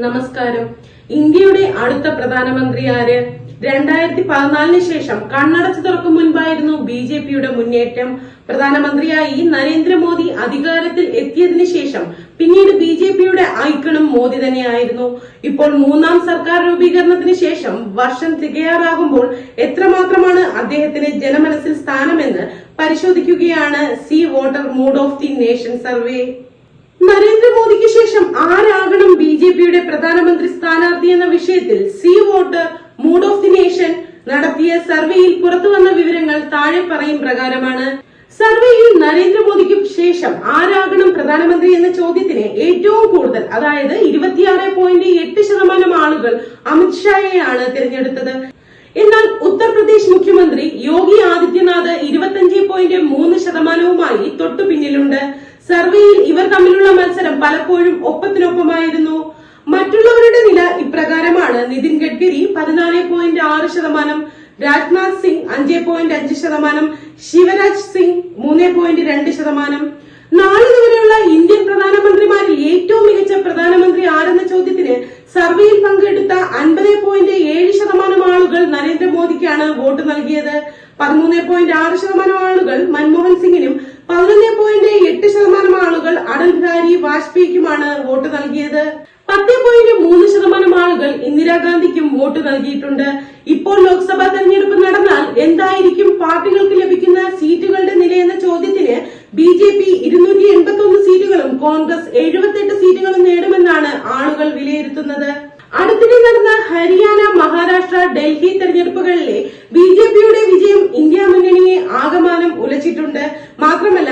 നമസ്കാരം. ഇന്ത്യയുടെ അടുത്ത പ്രധാനമന്ത്രി ആര്? രണ്ടായിരത്തി പതിനാലിന് ശേഷം കണ്ണടച്ചു തുറക്കും മുൻപായിരുന്നു ബി ജെ പിയുടെ മുന്നേറ്റം. പ്രധാനമന്ത്രിയായി നരേന്ദ്രമോദി അധികാരത്തിൽ എത്തിയതിനു ശേഷം പിന്നീട് ബി ജെ പിയുടെ ഐക്കണും മോദി തന്നെയായിരുന്നു. ഇപ്പോൾ മൂന്നാം സർക്കാർ രൂപീകരണത്തിന് ശേഷം വർഷം തികയാറാകുമ്പോൾ എത്രമാത്രമാണ് അദ്ദേഹത്തിന് ജനമനസ്സിൽ സ്ഥാനമെന്ന് പരിശോധിക്കുകയാണ് C voter mood of the nation survey. നരേന്ദ്രമോദിക്ക് ശേഷം ആരാകണം ബി ജെ പിയുടെ പ്രധാനമന്ത്രി സ്ഥാനാർത്ഥി എന്ന വിഷയത്തിൽ C vote mood of the nation നടത്തിയ സർവേയിൽ പുറത്തുവന്ന വിവരങ്ങൾ താഴെ പറയും പ്രകാരമാണ്. സർവേയിൽ നരേന്ദ്രമോദിക്ക് ശേഷം ആരാകണം പ്രധാനമന്ത്രി എന്ന ചോദ്യത്തിന് ഏറ്റവും കൂടുതൽ അതായത് ഇരുപത്തിയാറ് പോയിന്റ് എട്ട് ശതമാനം ആളുകൾ അമിത്ഷായെയാണ് തിരഞ്ഞെടുത്തത്. എന്നാൽ ഉത്തർപ്രദേശ് മുഖ്യമന്ത്രി യോഗി ആദിത്യനാഥ് ഇരുപത്തിയഞ്ച് പോയിന്റ് മൂന്ന് ശതമാനവുമായി തൊട്ടു പിന്നിലുണ്ട് സർവേയിൽ ഇവർ തമ്മിലുള്ള മത്സരം പലപ്പോഴും ഒപ്പത്തിനൊപ്പമായിരുന്നു. മറ്റുള്ളവരുടെ നില ഇപ്രകാരമാണ്. നിതിൻ ഗഡ്കരി പതിനാല് പോയിന്റ് ആറ് ശതമാനം രാജ്നാഥ് സിംഗ് അഞ്ച് പോയിന്റ് അഞ്ച് ശതമാനം ശിവരാജ് സിംഗ് മൂന്ന് പോയിന്റ് രണ്ട് ശതമാനം. നാളിതുവരെയുള്ള ഇന്ത്യൻ പ്രധാനമന്ത്രിമാരിൽ ഏറ്റവും മികച്ച പ്രധാനമന്ത്രി ആരെന്ന ചോദ്യത്തിന് സർവേയിൽ പങ്കെടുത്ത അൻപത് പോയിന്റ് ഏഴ് ശതമാനം ആളുകൾ നരേന്ദ്രമോദിക്കാണ് വോട്ട് നൽകിയത്. പതിമൂന്ന് പോയിന്റ് ആറ് ശതമാനം ആളുകൾ മൻമോഹൻ സിംഗിനും പതിനൊന്ന് പോയിന്റ് എട്ട് ശതമാനം ആളുകൾ അടൽ ബിഹാരി വാജ്പേയിക്കുമാണ് വോട്ട് നൽകിയത്. പത്ത് പോയിന്റ് മൂന്ന് ശതമാനം ആളുകൾ ഇന്ദിരാഗാന്ധിക്കും വോട്ട് നൽകിയിട്ടുണ്ട്. ഇപ്പോൾ ലോക്സഭാ തെരഞ്ഞെടുപ്പ് നടന്നാൽ എന്തായിരിക്കും പാർട്ടികൾക്ക് ലഭിക്കുന്ന സീറ്റുകളുടെ നിലയെന്ന ചോദ്യത്തിന് ബി ജെ പി ഇരുന്നൂറ്റി എൺപത്തി ഒന്ന് സീറ്റുകളും കോൺഗ്രസ് എഴുപത്തെട്ട് സീറ്റുകളും നേടുമെന്നാണ് ആളുകൾ വിലയിരുത്തുന്നത്. അടുത്തിടെ നടന്ന ഹരിയാന മഹാരാഷ്ട്ര ഡൽഹി തെരഞ്ഞെടുപ്പുകളിലെ ബി ജെ പിയുടെ വിജയം ഇന്ത്യ മുന്നണിയെ ആകമാനം ഉലച്ചിട്ടുണ്ട്.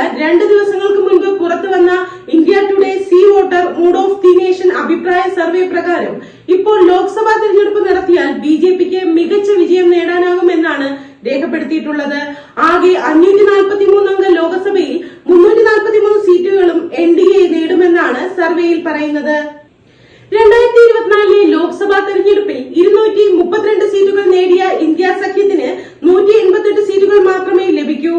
മാത്രമല്ല രണ്ട് ദിവസങ്ങൾക്ക് മുൻപ് പുറത്തുവന്ന India today C voter mood of the nation അഭിപ്രായ സർവേ പ്രകാരം ഇപ്പോൾ ലോക്സഭാ തെരഞ്ഞെടുപ്പ് നടത്തിയാൽ ബി ജെ പിക്ക് മികച്ച വിജയം നേടാനാകുമെന്നാണ് രേഖപ്പെടുത്തിയിട്ടുള്ളത്. ആകെ അഞ്ഞൂറ്റി നാൽപ്പത്തി അംഗ ലോക്സഭയിൽ മുന്നൂറ്റി നാൽപ്പത്തി മൂന്ന് സീറ്റുകളും എൻ ഡി എ നേടുമെന്നാണ് സർവേയിൽ പറയുന്നത്. രണ്ടായിരത്തി ഇരുപത്തിനാലിലെ ലോക്സഭാ തെരഞ്ഞെടുപ്പിൽ ഇരുന്നൂറ്റി മുപ്പത്തിരണ്ട് സീറ്റുകൾ നേടിയ ഇന്ത്യ സഖ്യത്തിന് നൂറ്റി എൺപത്തെട്ട് സീറ്റുകൾ മാത്രമേ ലഭിക്കൂ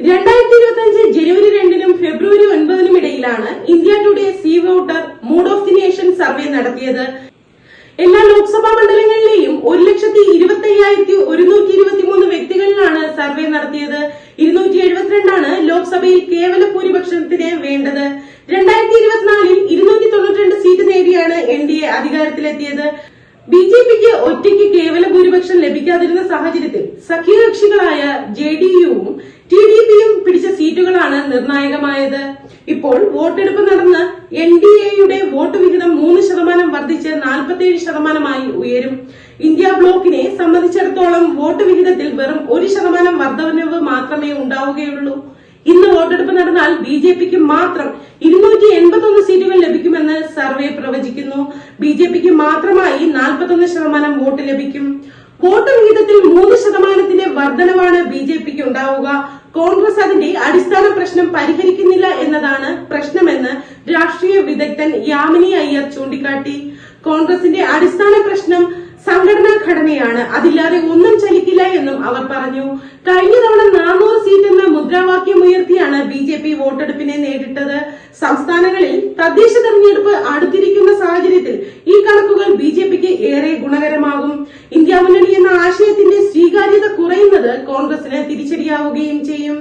രണ്ടായിരത്തി ഇരുപത്തി അഞ്ച് ജനുവരി രണ്ടിനും ഫെബ്രുവരി ഒൻപതിനും ഇടയിലാണ് India today C voter mood of the nation survey നടത്തിയത്. എല്ലാ ലോക്സഭാ മണ്ഡലങ്ങളിലെയും ഒരു ലക്ഷത്തി ഇരുപത്തി അയ്യായിരത്തി ഒരുന്നൂറ്റി ഇരുപത്തി മൂന്ന് വ്യക്തികളിലാണ് സർവേ നടത്തിയത്. ഇരുന്നൂറ്റി എഴുപത്തിരണ്ടാണ് ലോക്സഭയിൽ കേവല ഭൂരിപക്ഷത്തിന് വേണ്ടത്. രണ്ടായിരത്തി ഇരുപത്തിനാലിൽ ഇരുന്നൂറ്റി തൊണ്ണൂറ്റിരണ്ട് സീറ്റ് നേടിയാണ് എൻ ഡി എ അധികാരത്തിലെത്തിയത്. ബി ജെ പിക്ക് ഒറ്റയ്ക്ക് കേവല ഭൂരിപക്ഷം ലഭിക്കാതിരുന്ന സാഹചര്യത്തിൽ സഖ്യകക്ഷികളായ ജെ ഡി യുവും ടി ഡി പിയും പിടിച്ച സീറ്റുകളാണ് നിർണായകമായത്. ഇപ്പോൾ വോട്ടെടുപ്പ് നടന്ന് എൻ ഡി എയുടെ വോട്ട് വിഹിതം മൂന്ന് ശതമാനം വർദ്ധിച്ച് നാൽപ്പത്തിയേഴ് ശതമാനമായി ഉയരും. ഇന്ത്യ ബ്ലോക്കിനെ സംബന്ധിച്ചിടത്തോളം വോട്ട് വിഹിതത്തിൽ വെറും ഒരു ശതമാനം വർധനവ് മാത്രമേ ഉണ്ടാവുകയുള്ളൂ. ഇന്ന് വോട്ടെടുപ്പ് നടന്നാൽ ബി ജെ പിക്ക് മാത്രം ഇരുന്നൂറ്റി എൺപത്തൊന്ന് സീറ്റുകൾ ലഭിക്കുമെന്ന് സർവേ പ്രവചിക്കുന്നു. ബി ജെ പിക്ക് മാത്രമായി നാൽപ്പത്തൊന്ന് ശതമാനം വോട്ട് ലഭിക്കും. വോട്ട് വിഹിതത്തിൽ മൂന്ന് ശതമാനത്തിന്റെ വർധനവാണ് ബി ജെ പിക്ക് ഉണ്ടാവുക. കോൺഗ്രസ് അതിന്റെ അടിസ്ഥാന പ്രശ്നം പരിഹരിക്കുന്നില്ല എന്നതാണ് പ്രശ്നമെന്ന് രാഷ്ട്രീയ വിദഗ്ധൻ യാമിനി അയ്യർ ചൂണ്ടിക്കാട്ടി. കോൺഗ്രസിന്റെ അടിസ്ഥാന പ്രശ്നം സംഘടനാ ഘടനയാണ്. അതില്ലാതെ ഒന്നും ചലിക്കില്ല എന്നും അവർ പറഞ്ഞു. കഴിഞ്ഞ തവണ നാനൂറ് സീറ്റ് എന്ന മുദ്രാവാക്യം ഉയർത്തിയാണ് ബി ജെ പി വോട്ടെടുപ്പിനെ നേരിട്ടത്. സംസ്ഥാനങ്ങളിൽ തദ്ദേശ തെരഞ്ഞെടുപ്പ് അടുത്തിരിക്കുന്ന സാഹചര്യത്തിൽ ഈ കണക്കുകൾ ബി ജെ പിക്ക് ഏറെ ഗുണകരമാകും. ഇന്ത്യ മുന്നണി എന്ന ആശയത്തിന്റെ സ്വീകാര്യത കുറയുന്നത് കോൺഗ്രസിന് തിരിച്ചടിയാവുകയും ചെയ്യും.